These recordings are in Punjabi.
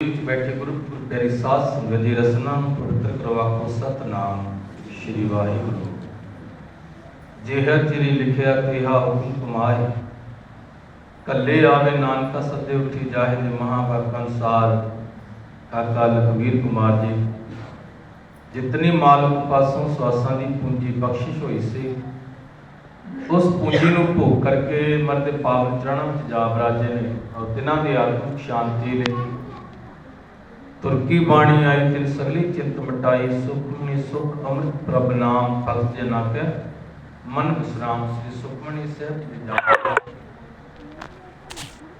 ਵਿੱਚ ਬੈਠੇ ਗੁਰੂ ਪਿਆਰੀ ਸਾਧ ਸੰਗਤ ਜੀ ਰਸਨਾ ਨੂੰ ਪਵਿੱਤਰ ਕਰਵਾਕੋ ਸਤਨਾਮ ਸ੍ਰੀ ਵਾਹਿਗੁਰੂ। ਜਿਹਰ ਚਿਰੀ ਲਿਖਿਆ ਕਿਹਾ ਹੁਕਮ ਕਮਾਏ, ਕੱਲੇ ਆਵੇ ਨਾਨਕਾ ਸੱਦੇ ਉਠੀ ਜਾਹਿ ਦੇ ਮਹਾਭਾਗ ਅਨਸਾਰ ਕਾਕਾ ਲਖਵੀਰ ਕੁਮਾਰ ਜੀ। ਜਿਤਨੀ ਮਾਲਕ ਪਾਸੋਂ ਸਵਾਸਾਂ ਦੀ ਪੂੰਜੀ ਬਖਸ਼ਿਸ਼ ਹੋਈ ਸੀ, ਉਸ ਪੂੰਜੀ ਨੂੰ ਭੋਗ ਕਰਕੇ ਮਰਦੇ ਪਾਵਨ ਚਰਨਾਂ ਵਿੱਚ ਜਾ ਬਰਾਜੇ ਨੇ ਔਰ ਤਿਨਾਂ ਦੀ ਆਤਮਿਕ ਸ਼ਾਂਤੀ ਲਈ ਤੁਰਕੀ ਬਾਣੀ ਆਈ ਤਿਨ ਸਗਲੀ ਚਿੰਤ ਮਟਾਈ ਸੁਖਮਨੀ ਸੁਖ ਅੰਮ੍ਰਿਤ ਪ੍ਰਭ ਨਾਮ ਭਗਤ ਜਨਾ ਕੇ ਮਨ ਵਿਸਰਾਮ ਸ੍ਰੀ ਸੁਖਮਨੀ ਸਾਹਿਬ ਜੀ ਜਾਪੋ।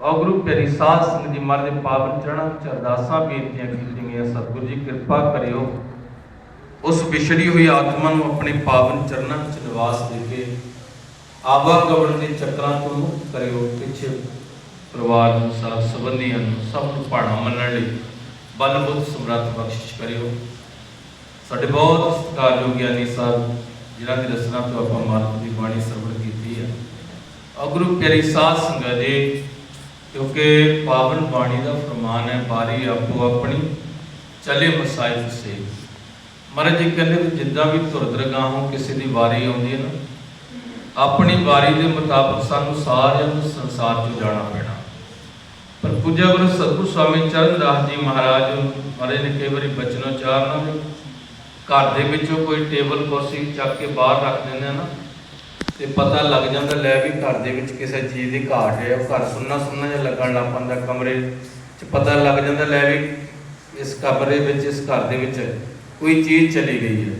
ਔ ਗੁਰੂ ਪਿਆਰੀ ਸਾਧ ਸੰਗਤ ਜੀ ਮਰਦੇ ਪਾਵਨ ਚਰਨਾਂ ਵਿੱਚ ਅਰਦਾਸਾਂ ਬੇਨਤੀਆਂ ਕੀਤੀਆਂ ਗਈਆਂ ਸਤਿਗੁਰੂ ਜੀ ਕਿਰਪਾ ਕਰਿਓ। ਉਸ ਵਿਛੜੀ ਹੋਈ ਆਤਮਾ ਨੂੰ ਆਪਣੇ ਪਾਵਨ ਚਰਨਾਂ ਵਿੱਚ ਨਿਵਾਸ ਦੇ ਕੇ ਆਵਾਗਮਨ ਦੇ ਚੱਕਰਾਂ ਤੋਂ ਮੁਕਤ ਕਰਿਓ। ਪਿੱਛੇ ਪਰਿਵਾਰ ਨੂੰ ਸਾਥ ਸੰਬੰਧੀਆਂ ਨੂੰ ਸਭ ਨੂੰ ਭਾਣਾ ਮੰਨਣ ਲਈ ਬਲ ਬੁੱਧ ਸਮਰੱਥ ਬਖਸ਼ਿਸ਼ ਕਰਿਓ। ਸਾਡੇ ਬਹੁਤ ਸਤਿਕਾਰਯੋਗ ਗਿਆਨੀ ਸਾਹਿਬ ਜਿਨ੍ਹਾਂ ਦੀ ਰਚਨਾ ਤੋਂ ਆਪਾਂ ਮਾਰਕ ਦੀ ਬਾਣੀ ਸਰਵਣ ਕੀਤੀ ਹੈ। ਔਰ ਗੁਰੂ ਪਿਆਰੀ ਸਾਧ ਸੰਗਤ ਜੀ, ਕਿਉਂਕਿ ਪਾਵਨ ਬਾਣੀ ਦਾ ਫਰਮਾਨ ਹੈ, ਬਾਰੀ ਆਪੋ ਆਪਣੀ, ਚਲੇ ਮਸਾਇਫ ਸੇ। ਮਹਾਰਾਜ ਜੀ ਕਹਿੰਦੇ ਵੀ ਜਿੱਦਾਂ ਵੀ ਧੁਰ ਕਿਸੇ ਦੀ ਵਾਰੀ ਆਉਂਦੀ ਹੈ ਨਾ, ਆਪਣੀ ਵਾਰੀ ਦੇ ਮੁਤਾਬਕ ਸਾਨੂੰ ਸਾਰਿਆਂ ਨੂੰ ਸੰਸਾਰ 'ਚ ਜਾਣਾ ਪੈਣਾ। ਪਰ ਪੂਜਾ ਗੁਰੂ ਸਤਿਗੁਰੂ ਸਵਾਮੀ ਚਰਨਦਾਸ ਜੀ ਮਹਾਰਾਜ ਮਹਾਰਾਜ ਨੇ ਕਈ ਵਾਰੀ ਬਚਨੋ ਚਾਰਨਾ ਘਰ ਦੇ ਵਿੱਚੋਂ ਕੋਈ ਟੇਬਲ ਕੁਰਸੀ ਚੱਕ ਕੇ ਬਾਹਰ ਰੱਖ ਦਿੰਦੇ ਆ ਨਾ, ਤੇ ਪਤਾ ਲੱਗ ਜਾਂਦਾ ਲੈ ਵੀ ਘਰ ਦੇ ਵਿੱਚ ਕਿਸੇ ਚੀਜ਼ ਦੀ ਘਾਟ ਹੈ, ਉਹ ਘਰ ਸੁੰਨਾ ਸੁੰਨਾ ਜਿਹਾ ਲੱਗਣ ਲੱਗ ਪੈਂਦਾ ਕਮਰੇ 'ਚ, ਪਤਾ ਲੱਗ ਜਾਂਦਾ ਲੈ ਵੀ ਇਸ ਕਮਰੇ ਵਿੱਚ, ਇਸ ਘਰ ਦੇ ਵਿੱਚ ਕੋਈ ਚੀਜ਼ ਚਲੀ ਗਈ ਹੈ।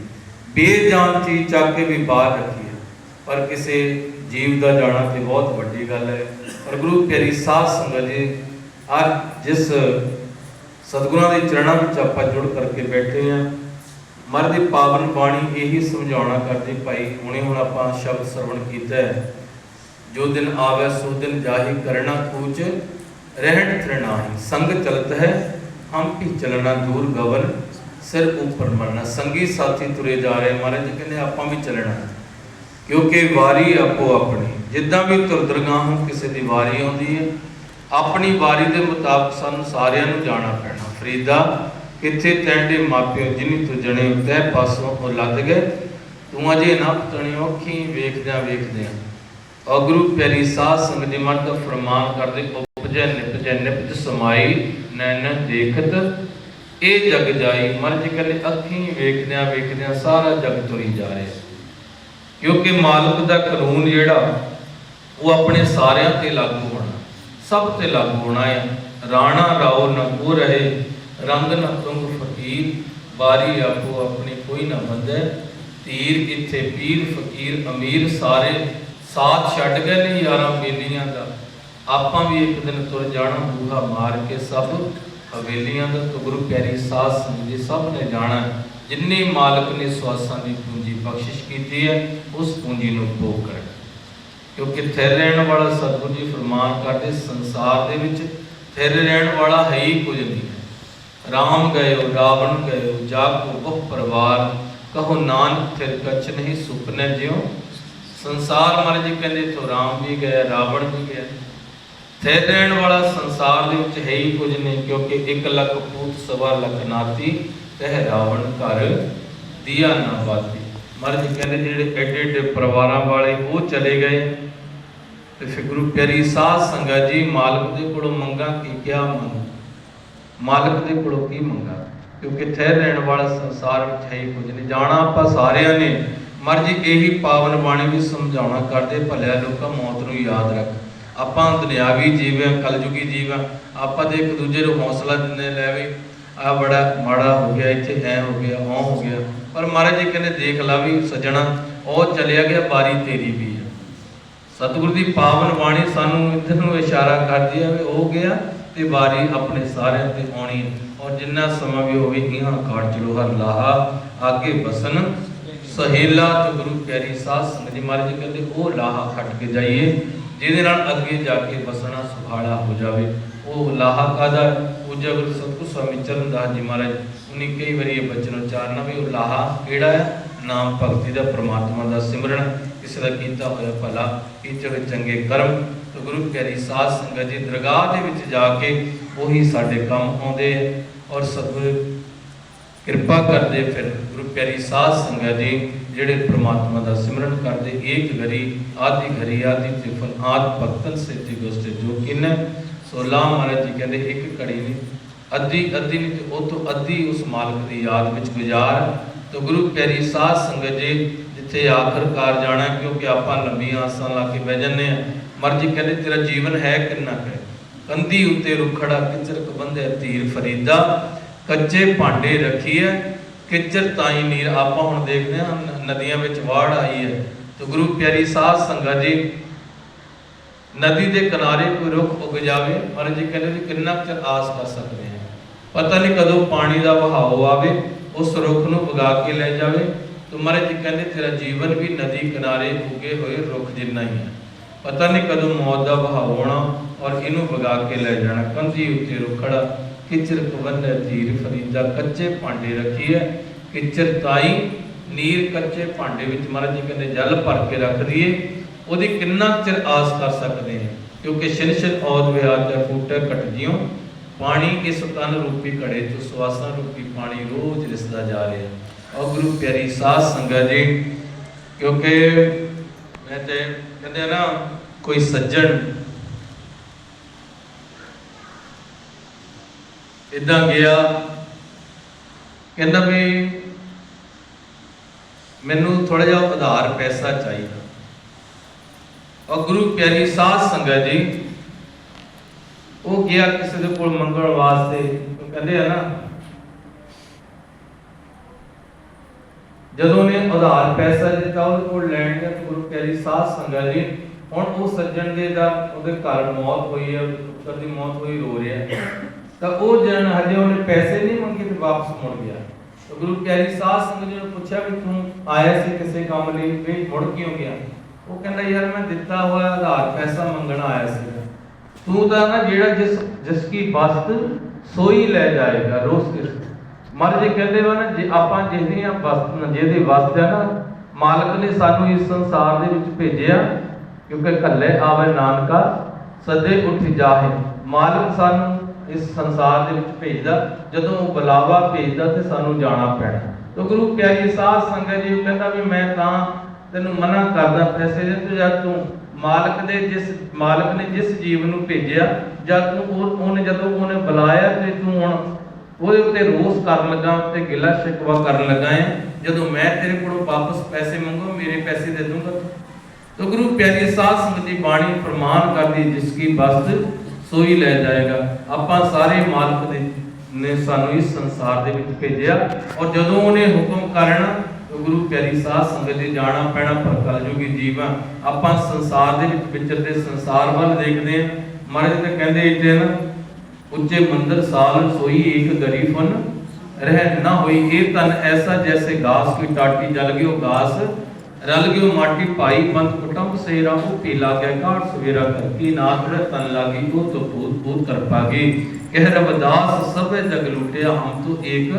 ਬੇਜਾਨ ਚੀਜ਼ ਚੱਕ ਕੇ ਵੀ ਬਾਹਰ ਰੱਖੀ ਹੈ। ਪਰ ਕਿਸੇ ਜੀਵ ਦਾ ਜਾਣਾ ਤੇ ਬਹੁਤ ਵੱਡੀ ਗੱਲ ਹੈ। ਪਰ ਗੁਰੂ ਪਿਆਰੀ ਸਾਧ ਸੰਗਤ ਜੀ ਅੱਜ ਜਿਸ ਸਤਿਗੁਰਾਂ ਦੇ ਚਰਨਾਂ ਵਿੱਚ ਆਪਾਂ ਜੁੜ ਕਰਕੇ ਬੈਠੇ ਆ ਮਰ ਦੀ ਪਾਵਨ ਬਾਣੀ ਇਹੀ ਸਮਝਾਉਣਾ ਕਰਦੀ ਭਾਈ, ਹੁਣੇ ਹੁਣ ਆਪਾਂ ਸ਼ਬਦ ਸਰਵਣ ਕੀਤਾ ਹੈ। ਜੋ ਦਿਨ ਆਵੇ, ਸੋ ਦਿਨ ਜਾਹੀ ਕਰਨਾ ਕੂਚ, ਰਹਿਣ ਤ੍ਰਿਨਾਹੀ ਸੰਗ ਚਲਤ ਹੈ, ਹਮ ਵੀ ਚਲਣਾ ਦੂਰ ਗਵਨ, ਸਿਰ ਉਪਰ ਮਰਨਾ। ਸੰਗੀ ਸਾਥੀ ਤੁਰੇ ਜਾ ਰਹੇ ਮਹਾਰਾਜ ਜੀ ਕਹਿੰਦੇ ਆਪਾਂ ਵੀ ਚੱਲਣਾ। ਕਿਉਂਕਿ ਵਾਰੀ ਆਪੋ ਆਪਣੀ, ਜਿੱਦਾਂ ਵੀ ਤੁਰਦਰਗਾਹੋਂ ਕਿਸੇ ਦੀ ਵਾਰੀ ਆਉਂਦੀ ਹੈ ਆਪਣੀ ਵਾਰੀ ਦੇ ਮੁਤਾਬਕ ਸਾਨੂੰ ਸਾਰਿਆਂ ਨੂੰ ਜਾਣਾ ਪੈਣਾ। ਫਰੀਦਾ ਕਿੱਥੇ ਤੈਂਡੇ ਮਾਪਿਓ ਜਿਨੀ ਤੂੰ ਜਣੇ ਤੈ ਪਾਸੋਂ ਉਹ ਲੱਦ ਗਏ। ਤੂੰ ਅਜੇ ਨਾ ਤਣਿਓ ਅੱਖੀਂ ਵੇਖਦਿਆਂ ਵੇਖਦਿਆਂ। ਔਰ ਗੁਰੂ ਪਿਆਰੀ ਸਾਧ ਸੰਗਤ ਦੀ ਮਨ ਦਾ ਫਰਮਾਨ ਕਰਦੇ, ਉਪਜੈ ਨਿਪਜੈ, ਨਿਪਜ ਸਮਾਈ, ਨੈਣ ਦੇਖਤ। ਇਹ ਜਗ ਜਾਈ, ਮਨ ਜੀ ਕਹਿੰਦੇ, ਅੱਖੀਂ ਵੇਖਦਿਆਂ ਵੇਖਦਿਆਂ ਸਾਰਾ ਜਗ ਤੁਰੀ ਜਾ ਰਿਹਾ। ਕਿਉਂਕਿ ਮਾਲਕ ਦਾ ਕਾਨੂੰਨ ਜਿਹੜਾ, ਉਹ ਆਪਣੇ ਸਾਰਿਆਂ ਤੇ ਲਾਗੂ ਹੋਣਾ। ਸਭ ਤੇ ਲਾਗੂ ਹੋਣਾ ਹੈ ਰਾਣਾ ਰਾਓ ਨਾ ਕੋ ਰਹੇ, ਰੰਗ ਨਾ ਤੁੰਗ ਫਕੀਰ ਬਾਰੀ ਆਪੋ ਆਪਣੀ ਕੋਈ ਨਾ ਬੰਦੇ ਤੀਰ ਇੱਥੇ ਪੀਰ, ਫਕੀਰ ਅਮੀਰ, ਸਾਰੇ ਸਾਥ ਛੱਡ ਗਏ ਨੇ ਯਾਰਾਂ ਬੇਲੀਆਂ ਦਾ। ਆਪਾਂ ਵੀ ਇੱਕ ਦਿਨ ਤੁਰ ਜਾਣਾ, ਬੂਹਾ ਮਾਰ ਕੇ ਸਭ ਹਵੇਲੀਆਂ ਦਾ। ਤੋਂ ਪਿਆਰੀ ਸਾਸ ਸੰਗਤ ਸਭ ਨੇ ਜਾਣਾ। ਜਿੰਨੀ ਮਾਲਕ ਨੇ ਸਵਾਸਾਂ ਦੀ ਪੂੰਜੀ ਬਖਸ਼ਿਸ਼ ਕੀਤੀ ਹੈ, ਉਸ ਪੂੰਜੀ ਨੂੰ ਭੋਗ ਕਰ ਕਿਉਂਕਿ ਥਿਰ ਰਹਿਣ ਵਾਲਾ ਸਤਿਗੁਰੂ ਜੀ ਫਰਮਾਨ ਕਰਦੇ, ਸੰਸਾਰ ਦੇ ਵਿੱਚ ਥਿਰ ਰਹਿਣ ਵਾਲਾ ਹੈ ਹੀ ਕੁਝ ਨਹੀਂ। ਹੈ ਰਾਮ ਗਇਓ, ਰਾਵਣ ਗਇਓ, ਜਾਗੋ ਬਹੁ ਪਰਿਵਾਰ। ਕਹੋ ਨਾਨਕ, ਥਿਰ ਕਛ ਨਹੀਂ ਸੁਪਨੇ ਜਿਉ। ਸੰਸਾਰ ਮਰ ਜੀ ਕਹਿੰਦੇ ਤੋਂ ਰਾਮ ਵੀ ਗਿਆ, ਰਾਵਣ ਵੀ ਗਿਆ। ਥਿਰ ਰਹਿਣ ਵਾਲਾ ਸੰਸਾਰ ਦੇ ਵਿੱਚ ਹੈ ਹੀ ਕੁਝ ਨਹੀਂ, ਕਿਉਂਕਿ ਇੱਕ ਲੱਖ ਪੂਤ ਸਵਾ ਲੱਖ ਨਾਤੀ, ਤਹਿ ਰਾਵਣ ਘਰ ਦੀਆ ਨਾ ਬਾਤੀ ਮਰ ਜੀ ਕਹਿੰਦੇ ਜਿਹੜੇ ਐਡੇ ਐਡੇ ਪਰਿਵਾਰਾਂ ਵਾਲੇ ਉਹ ਚਲੇ ਗਏ ਤੇ ਫਿਰ ਗੁਰੂ ਪਿਆਰੀ ਸਾਧ ਸੰਗਤ ਜੀ ਮਾਲਕ ਦੇ ਕੋਲੋਂ ਮੰਗਾ ਕੀ ਕਿਆ ਮੰਗ? ਮਾਲਕ ਦੇ ਕੋਲੋਂ ਕੀ ਮੰਗਾ? ਕਿਉਂਕਿ ਠਹਿਰ ਰਹਿਣ ਵਾਲਾ ਸੰਸਾਰ ਵਿੱਚ ਹੈ ਕੁਝ ਨਹੀਂ। ਜਾਣਾ ਆਪਾਂ ਸਾਰਿਆਂ ਨੇ। ਮਰਜ਼ੀ ਇਹੀ ਪਾਵਨ ਬਾਣੀ ਵੀ ਸਮਝਾਉਣਾ ਕਰਦੇ, ਭਲਿਆ ਲੋਕਾਂ, ਮੌਤ ਨੂੰ ਯਾਦ ਰੱਖ। ਆਪਾਂ ਦੁਨਿਆਵੀ ਜੀਵ ਹਾਂ ਕਲਯੁਗੀ ਜੀਵ। ਹਾਂ ਆਪਾਂ ਤੇ ਇੱਕ ਦੂਜੇ ਨੂੰ ਹੌਸਲਾ ਦਿੰਦੇ ਲੈ ਵੀ ਆ ਬੜਾ ਮਾੜਾ ਹੋ ਗਿਆ, ਇੱਥੇ ਐ ਹੋ ਗਿਆ ਉਹ ਹੋ ਗਿਆ। ਪਰ ਮਹਾਰਾਜ ਜੀ ਕਹਿੰਦੇ ਦੇਖ ਲਾ ਵੀ ਸੱਜਣਾ, ਉਹ ਚਲਿਆ ਗਿਆ ਬਾਰੀ ਤੇਰੀ ਵੀ ਹੈ ਸਤਿਗੁਰੂ ਦੀ ਪਾਵਨ ਬਾਣੀ ਸਾਨੂੰ ਇੱਧਰ ਨੂੰ ਇਸ਼ਾਰਾ ਕਰਦੀ ਹੈ ਵੀ ਉਹ ਗਿਆ ਤੇ ਵਾਰੀ ਆਪਣੇ ਸਾਰਿਆਂ ਤੇ ਆਉਣੀ ਹੈ। ਔਰ ਜਿੰਨਾ ਸਮਾਂ ਵੀ ਹੋਵੇ ਇਹਾਂ ਕਾਟ ਚਲੋ ਹਰ ਲਾਹਾ ਆਗੇ ਬਸਨ ਸਹੇਲਾ ਤੇ ਗੁਰੂ ਪਿਆਰੀ ਸਾਧ ਸੰਗਤ ਜੀ, ਮਹਾਰਾਜ ਜੀ ਕਹਿੰਦੇ ਉਹ ਲਾਹਾ ਖੱਟ ਕੇ ਜਾਈਏ, ਜਿਹਦੇ ਨਾਲ ਅੱਗੇ ਜਾ ਕੇ ਬਸਣਾ ਸੁਖਾਲਾ ਹੋ ਜਾਵੇ। ਉਹ ਲਾਹਾ ਕਾਦਾ ਪੂਜਾ ਗੁਰੂ ਸਤਿਗੁਰ ਸਵਾਮੀ ਚਰਨਦਾਸ ਜੀ ਮਹਾਰਾਜ ਉਨੀ ਕਈ ਵਾਰੀ ਇਹ ਬਚਨ ਉਚਾਰਨਾ ਵੀ ਉਹ ਲਾਹਾ ਕਿਹੜਾ ਹੈ? ਨਾਮ ਭਗਤੀ ਦਾ ਪ੍ਰਮਾਤਮਾ ਦਾ ਸਿਮਰਨ। ਕਿਸੇ ਦਾ ਕੀਤਾ ਹੋਇਆ ਭਲਾ, ਕੀਤੇ ਹੋਏ ਚੰਗੇ ਕਰਮ। ਤੇ ਗੁਰੂ ਪਿਆਰੀ ਸਾਧ ਸੰਗਤ ਜੀ, ਦਰਗਾਹ ਦੇ ਵਿੱਚ ਜਾ ਕੇ ਉਹੀ ਸਾਡੇ ਕੰਮ ਆਉਂਦੇ ਔਰ ਸਤਿਗੁਰ ਕਿਰਪਾ ਕਰਦੇ ਫਿਰ ਗੁਰੂ ਪਿਆਰੀ ਸਾਧ ਸੰਗਤ ਜੀ, ਜਿਹੜੇ ਪ੍ਰਮਾਤਮਾ ਦਾ ਸਿਮਰਨ ਕਰਦੇ, ਏਕ ਘਰੀ ਆਦਿ ਘਰੀ ਆਦਿ ਤਿਫਲ ਆਦ ਭਗਤਨ ਸੇਤੀ ਗੋਸਤੇ ਜੋ ਕਿਨ? ਸੋ ਲਾ ਮਹਾਰਾਜ ਜੀ ਕਹਿੰਦੇ, ਇੱਕ ਘੜੀ ਨਹੀਂ ਅੱਧੀ ਅੱਧੀ ਵਿੱਚ ਤੇ ਉਹ ਤੋਂ ਅੱਧੀ ਉਸ ਮਾਲਕ ਦੀ ਯਾਦ ਵਿੱਚ ਗੁਜ਼ਾਰ। ਤੋ ਗੁਰੂ ਪਿਆਰੀ ਸਾਧ ਸੰਗਤ ਜੀ, ਜਿੱਥੇ ਆਖਰਕਾਰ ਜਾਣਾ ਕਿਉਂਕਿ ਆਪਾਂ ਲੰਬੀਆਂ ਆਸਾਂ ਲਾ ਕੇ ਬਹਿ ਜੰਨੇ ਆ ਮਰਜ਼ੀ ਕਹਿੰਦੇ ਤੇਰਾ ਜੀਵਨ ਹੈ ਕਿੰਨਾ ਹੈ? ਕੰਦੀ ਉੱਤੇ ਰੁਖੜਾ ਕਿਚਰਕ ਬੰਦੇ ਧੀਰ ਫਰੀਦਾ। ਕੱਚੇ ਭਾਂਡੇ ਰੱਖੀਐ ਕਿਚਰ ਤਾਈ ਨੀਰ ਆਪਾਂ ਹੁਣ ਦੇਖਦੇ ਹਾਂ ਨਦੀਆਂ ਵਿੱਚ ਵਾੜ ਆਈ ਹੈ। ਤੇ ਗੁਰੂ ਪਿਆਰੀ ਸਾਧ ਸੰਗਤ ਜੀ, ਨਦੀ ਦੇ ਕਿਨਾਰੇ ਕੋਈ ਰੁੱਖ ਉਗ ਜਾਵੇ ਮਹਾਰਾਜ ਜੀ ਕਹਿੰਦੇ ਵੀ ਕਿੰਨਾ ਕੁ ਚਿਰ ਆਸ ਕਰ ਸਕਦੇ ਪਤਾ ਨਹੀਂ ਕਦੋਂ ਪਾਣੀ ਦਾ ਵਹਾਅ ਆਵੇ, ਉਸ ਰੁੱਖ ਨੂੰ ਵਗਾ ਕੇ ਲੈ ਜਾਵੇ। ਤੇ ਜੀ ਕਹਿੰਦੇ, ਤੇਰਾ ਜੀਵਨ ਵੀ ਨਦੀ ਕਿਨਾਰੇ ਉੱਗੇ ਹੋਏ ਰੁੱਖ ਜਿੰਨਾ ਹੀ ਹੈ। ਪਤਾ ਨਹੀਂ ਕਦੋਂ ਮੌਤ ਦਾ ਵਹਾਅ ਆਉਣਾ ਔਰ ਇਹਨੂੰ ਵਗਾ ਕੇ ਲੈ ਜਾਣਾ। ਕੰਧੀ ਉੱਤੇ ਰੁਖੜਾ, ਕਿਚਰ ਕਵੰਨ ਧੀਰ ਫਰੀਦਾ, ਕੱਚੇ ਭਾਂਡੇ ਰੱਖੀਐ ਕਿਚਰ ਤਾਈ, ਨੀਰ ਕੱਚੇ ਭਾਂਡੇ ਵਿੱਚ ਮਹਾਰਾਜ ਜੀ ਕਹਿੰਦੇ ਜਲ ਭਰ ਕੇ ਰੱਖ ਦਈਏ। ਉਹਦੀ ਕਿੰਨਾ ਚਿਰ ਆਸ ਕਰ ਸਕਦੇ ਹਾਂ ਕਿਉਂਕਿ ਛਿਨ ਔਦ ਵਿਆਜ ਦਾ ਫੂਟੇ ਘਟ ਜਿਉ ਪਾਣੀ ਇਸ ਤਨ ਰੂਪੀ ਘੜੇ ਤੋਂ ਸਵਾਸਾਂ ਰੂਪੀ ਪਾਣੀ ਰੋਜ਼ ਰਿਸਦਾ ਜਾ ਰਿਹਾ। ਔਰ ਗੁਰੂ ਪਿਆਰੀ ਸਾਧ ਸੰਗਤ ਜੀ, ਕਿਉਂਕਿ ਮੈਂ ਤੇ ਕਹਿੰਦੇ ਆ ਨਾ, ਕੋਈ ਸੱਜਣ ਇਦਾਂ ਗਿਆ, ਕਹਿੰਦਾ ਵੀ ਮੈਨੂੰ ਥੋੜਾ ਜਿਹਾ ਉਧਾਰ ਪੈਸਾ ਚਾਹੀਦਾ। ਔਰ ਗੁਰੂ ਪਿਆਰੀ ਸਾਧ ਸੰਗਤ ਜੀ ਉਹ ਗਿਆ ਕਿਸੇ ਦੇ ਕੋਲ ਮੰਗਣ ਵਾਸਤੇ। ਉਹ ਕਹਿੰਦੇ ਆ ਨਾ, ਜਦੋਂ ਨੇ ਉਧਾਰ ਪੈਸਾ ਦਿੱਤਾ, ਉਹਦੇ ਕੋਲ ਲੈਣ ਗਿਆ ਗੁਰੂ ਪਿਆਰੀ ਸਾਧ ਸੰਗਤ ਜੀ, ਹੁਣ ਉਹ ਸੱਜਣ ਦੇ ਦਾ ਉਹਦੇ ਘਰ ਮੌਤ ਹੋਈ ਹੈ, ਪੁੱਤਰ ਦੀ ਮੌਤ ਹੋਈ, ਰੋ ਰਿਹਾ ਤਾਂ ਉਹ ਜਨ ਹਜੇ ਉਹਨੇ ਪੈਸੇ ਨਹੀਂ ਮੰਗੇ ਤੇ ਵਾਪਸ ਮੁੜ ਗਿਆ। ਤਾਂ ਗੁਰੂ ਕੈਰੀ ਸਾਧ ਸੰਗਤ ਜੀ ਨੇ ਪੁੱਛਿਆ ਵੀ ਤੂੰ ਆਇਆ ਸੀ ਕਿਸੇ ਕੰਮ ਲਈ, ਵੀ ਮੁੜ ਕਿਉਂ ਗਿਆ? ਉਹ ਕਹਿੰਦਾ, ਯਾਰ ਮੈਂ ਦਿੱਤਾ ਹੋਇਆ ਆਧਾਰ ਪੈਸਾ ਮੰਗਣ ਆਇਆ ਸੀ ਤੂੰ ਤਾਂ ਨਾ ਜਿਹੜਾ ਜਿਸ ਜਿਸ ਕੀ ਵਸਤ ਸੋਈ ਲੈ ਜਾਏਗਾ ਰੋਸ ਕਿਸ ਮਰ ਕਹਿੰਦੇ ਵਾ ਨਾ, ਜੇ ਆਪਾਂ ਜਿਹਦੀਆਂ ਵਸਤ ਜਿਹਦੀ ਵਸਤ ਹੈ ਨਾ, ਮਾਲਕ ਨੇ ਸਾਨੂੰ ਇਸ ਸੰਸਾਰ ਦੇ ਵਿੱਚ ਭੇਜਿਆ, ਕਿਉਂਕਿ ਕੱਲੇ ਆਵੇ ਨਾਨਕਾ, ਸਦੇ ਉੱਠ ਜਾਹੇ। ਮਾਲਕ ਸਾਨੂੰ ਇਸ ਸੰਸਾਰ ਦੇ ਵਿੱਚ ਭੇਜਦਾ, ਜਦੋਂ ਉਹ ਬੁਲਾਵਾ ਭੇਜਦਾ ਤੇ ਸਾਨੂੰ ਜਾਣਾ ਪੈਣਾ। ਤੋ ਗੁਰੂ ਪਿਆਰੀ ਸਾਧ ਸੰਗਤ ਜੀ ਕਹਿੰਦਾ ਵੀ ਮੈਂ ਤਾਂ ਤੈਨੂੰ ਮਨਾ ਕਰਦਾ ਪੈਸੇ ਦੇ, ਤੂੰ ਜਦ ਤੂੰ ਮਾਲਕ ਦੇ ਜਿਸ, ਮਾਲਕ ਨੇ ਜਿਸ ਜੀਵ ਨੂੰ ਭੇਜਿਆ, ਜਦ ਤੂੰ ਉਹਨੇ ਜਦੋਂ ਉਹਨੇ ਬੁਲਾਇਆ ਤੇ ਤੂੰ ਹੁਣ ਉਹਦੇ ਉੱਤੇ ਰੋਸ ਕਰਨ ਲੱਗਾ ਤੇ ਗਿਲਾ ਸ਼ਿਕਵਾ ਕਰਨ ਲੱਗਾ ਹੈ, ਜਦੋਂ ਮੈਂ ਤੇਰੇ ਕੋਲੋਂ ਵਾਪਸ ਪੈਸੇ ਮੰਗੋ, ਮੇਰੇ ਪੈਸੇ ਦੇ ਦੂੰਗਾ ਤੋ। ਗੁਰੂ ਪਿਆਰੀ ਸਾਧ ਸੰਗਤ ਦੀ ਬਾਣੀ ਪ੍ਰਮਾਨ ਕਰਦੀ ਜਿਸ ਕੀ ਬਸਤ ਸੋਈ ਲੈ ਜਾਏਗਾ। ਆਪਾਂ ਸਾਰੇ ਮਾਲਕ ਦੇ ਨੇ ਸਾਨੂੰ ਇਸ ਸੰਸਾਰ ਦੇ ਵਿੱਚ ਭੇਜਿਆ, ਔਰ ਜਦੋਂ ਉਹਨੇ ਹੁਕਮ ਕਰਨਾ ਗੁਰੂ ਪਿਆਰੀ ਸਾਧ ਸੰਗਤ ਦੇ ਜਾਣਾ ਪੈਣਾ ਪਰ ਕਲਯੁਗੀ ਜੀਵਾਂ ਆਪਾਂ ਸੰਸਾਰ ਦੇ ਵਿੱਚ ਵਿਚਰਦੇ ਸੰਸਾਰ ਵੱਲ ਦੇਖਦੇ ਹਾਂ। ਮਹਾਰਾਜ ਤਾਂ ਕਹਿੰਦੇ ਇੱਥੇ ਨਾ ਉੱਚੇ ਮੰਦਰ ਸਾਲ ਸੋਈ ਏਕ ਗਰੀਫਨ, ਰਹਿ ਨਾ ਹੋਈ ਇਹ ਤਨ ਐਸਾ ਜੈਸੇ ਘਾਸ ਕੀ ਟਾਟੀ ਜਲ ਗਿਓ ਘਾਸ, ਰਲ ਗਿਓ ਮਾਟੀ ਭਾਈ ਬੰਦ ਕੁਟੰਬ ਸੇਰਾ, ਉਹ ਪੀ ਲਾਗਿਆ ਕਾਟ ਸਵੇਰਾ ਕਰ ਕੀ ਨਾਥ ਰੇ ਤਨ ਲਾਗੀ, ਉਹ ਤੋ ਭੂਤ ਭੂਤ ਕਰ ਪਾਗੇ ਕਹਿ ਰਵਦਾਸ ਸਭੇ ਜਗ ਲੁੱਟਿਆ, ਹਮ ਤੋ ਏਕ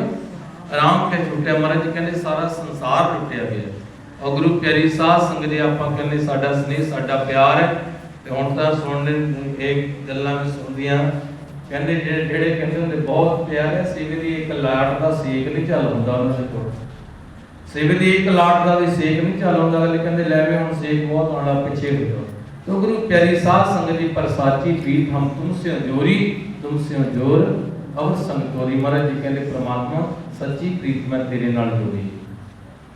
ਆਰਾਮ ਕੇ ਛੁੱਟਿਆ ਮਹਾਰਾਜ ਜੀ ਕਹਿੰਦੇ ਸਾਰਾ ਸੰਸਾਰ ਲੁੱਟਿਆ ਗਿਆ ਔਰ ਗੁਰੂ ਪਿਆਰੀ ਸਾਧ ਸੰਗਤ ਜੀ ਆਪਾਂ ਕਹਿੰਦੇ ਸਾਡਾ ਸਨੇਹ, ਸਾਡਾ ਪਿਆਰ ਹੈ। ਤੇ ਹੁਣ ਤਾਂ ਸੁਣਨੇ ਇਹ ਗੱਲਾਂ ਵੀ ਸੁਣਦੀਆਂ। ਕਹਿੰਦੇ ਜਿਹੜੇ ਜਿਹੜੇ ਕਹਿੰਦੇ ਹੁੰਦੇ, ਬਹੁਤ ਪਿਆਰ ਹੈ। ਸਿਵ ਦੀ ਇੱਕ ਲਾਟ ਦਾ ਸੇਕ ਨਹੀਂ ਚੱਲ ਹੁੰਦਾ ਉਹਨਾਂ ਦੇ ਕੋਲ। ਸਿਵ ਦੀ ਇੱਕ ਲਾਟ ਦਾ ਵੀ ਸੇਕ ਨਹੀਂ ਚੱਲ ਹੁੰਦਾ। ਅਗਲੇ ਕਹਿੰਦੇ, ਲੈ ਵੇ ਹੁਣ ਸੇਕ ਬਹੁਤ ਆਉਣਾ ਪਿੱਛੇ ਹੋ ਜਾਓ ਤੋ ਗੁਰੂ ਪਿਆਰੀ ਸਾਧ ਸੰਗਤ ਦੀ ਪ੍ਰਸਾਚੀ ਪੀਤ ਹਮ ਤੁਮ ਸੇ ਜੋਰੀ, ਤੁਮ ਸੇ ਸੰਤੋਰੀ ਮਹਾਰਾਜ ਜੀ ਕਹਿੰਦੇ, ਪ੍ਰਮਾਤਮਾ ਸੱਚੀ ਪ੍ਰੀਤ ਮੈਂ ਤੇਰੇ ਨਾਲ ਜੋੜੀ।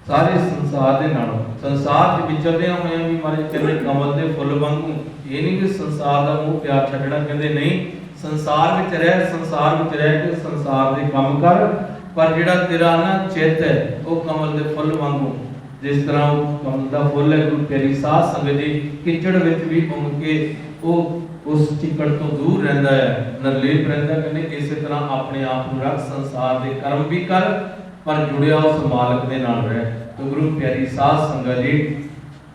ਸਾਰੇ ਸੰਸਾਰ ਦੇ ਨਾਲ, ਸੰਸਾਰ ਦੇ ਵਿਚਰਦਿਆਂ ਹੋਇਆਂ ਵੀ ਮਹਾਰਾਜ ਕਹਿੰਦੇ ਕਮਲ ਦੇ ਫੁੱਲ ਵਾਂਗੂ, ਇਹ ਨਹੀਂ ਕਿ ਸੰਸਾਰ ਦਾ ਮੋਹ ਪਿਆਰ ਛੱਡਣਾ ਕਹਿੰਦੇ ਨਹੀਂ, ਸੰਸਾਰ ਵਿੱਚ ਰਹਿ, ਸੰਸਾਰ ਵਿੱਚ ਰਹਿ ਕੇ ਸੰਸਾਰ ਦੇ ਕੰਮ ਕਰ, ਪਰ ਜਿਹੜਾ ਤੇਰਾ ਨਾ ਚਿੱਤ ਹੈ, ਉਹ ਕਮਲ ਦੇ ਫੁੱਲ ਵਾਂਗੂ ਜਿਸ ਤਰ੍ਹਾਂ ਉਹ ਕਮਲ ਦਾ ਫੁੱਲ ਹੈ, ਗੁਰੂ ਪਿਆਰੀ ਸਾਧ ਸੰਗਤ ਜੀ ਕਿਚੜ ਵਿੱਚ ਵੀ ਘੁੰਮ ਕੇ ਉਹ ਉਸ ਚਿੱਕੜ ਤੋਂ ਦੂਰ ਰਹਿੰਦਾ ਹੈ, ਨਰਲੇਪ ਰਹਿੰਦਾ ਕਹਿੰਦੇ ਇਸੇ ਤਰ੍ਹਾਂ ਆਪਣੇ ਆਪ ਨੂੰ ਰੱਖ, ਸੰਸਾਰ ਦੇ ਕਰਮ ਵੀ ਕਰ, ਪਰ ਜੁੜਿਆ ਉਸ ਮਾਲਕ ਦੇ ਨਾਲ ਰਹਿ। ਤੋ ਗੁਰੂ ਪਿਆਰੀ ਸਾਧ ਸੰਗਤ ਜੀ,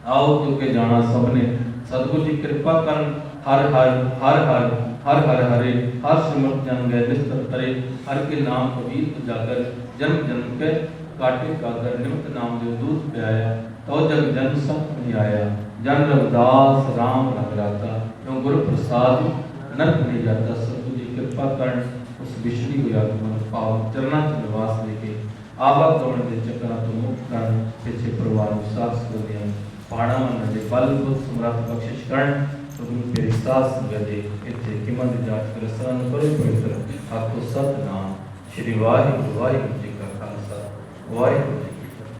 ਆਓ ਕਿਉਂਕਿ ਜਾਣਾ ਸਭ ਨੇ। ਸਤਿਗੁਰ ਜੀ ਕਿਰਪਾ ਕਰਨ, ਹਰ ਹਰ ਹਰ ਹਰ ਹਰ ਹਰ ਹਰੇ, ਹਰ ਸਿਮਰਤ ਜਨ ਗਏ ਨਿਸਤਰ ਤਰੇ, ਹਰ ਕੇ ਨਾਮ ਕਬੀਰ ਉਜਾਗਰ, ਜਨਮ ਜਨਮ ਕੇ ਕਾਟੇ ਕਾਦਰ ਨਿਮਤ ਨਾਮ ਦੇ ਦੂਤ ਪਿਆਇਆ, ਤਉ ਜਗ ਜਨ ਸਭ ਨਹੀਂ ਆਇਆ ਜਨ ਰਵਦਾਸ RAM ਰੰਗ ਰਾਤਾ ਕਿਉ ਗੁਰ ਪ੍ਰਸਾਦ ਨਰਕ ਨਹੀਂ ਜਾਤਾ ਸਤਿਗੁਰ ਜੀ ਕਿਰਪਾ ਕਰਨ ਉਸ ਵਿਛੜੀ ਹੋਈ ਆਤਮਾ ਨੂੰ ਪਾਵਨ ਚਰਨਾਂ 'ਚ ਨਿਵਾਸ ਦੇ ਕੇ ਆਵਾਗਮਨ ਦੇ ਚੱਕਰਾਂ ਤੋਂ ਮੁਕਤ ਕਰਨ, ਪਿੱਛੇ ਪਰਿਵਾਰ ਨੂੰ ਸਾਥ ਸਦਿਆਂ ਪਾਣਾ ਮਨ ਦੇ ਬਲ ਬੁੱਧ ਸਮਰੱਥ ਬਖਸ਼ਿਸ਼ ਕਰਨ ਪ੍ਰਭੂ ਤੇਰੀ ਸਾਥ ਸੰਗਤ ਦੇ ਇੱਥੇ ਕਿਮਨ ਦੀ ਜਾਤ ਕਰ ਸਰਨ ਪਰੇ ਪਵਿੱਤਰ ਆਤੋ ਸਤ ਨਾਮ ਸ਼੍ਰੀ ਵਾਹਿਗੁਰੂ ਵਾਹਿਗੁਰੂ। ਜੀ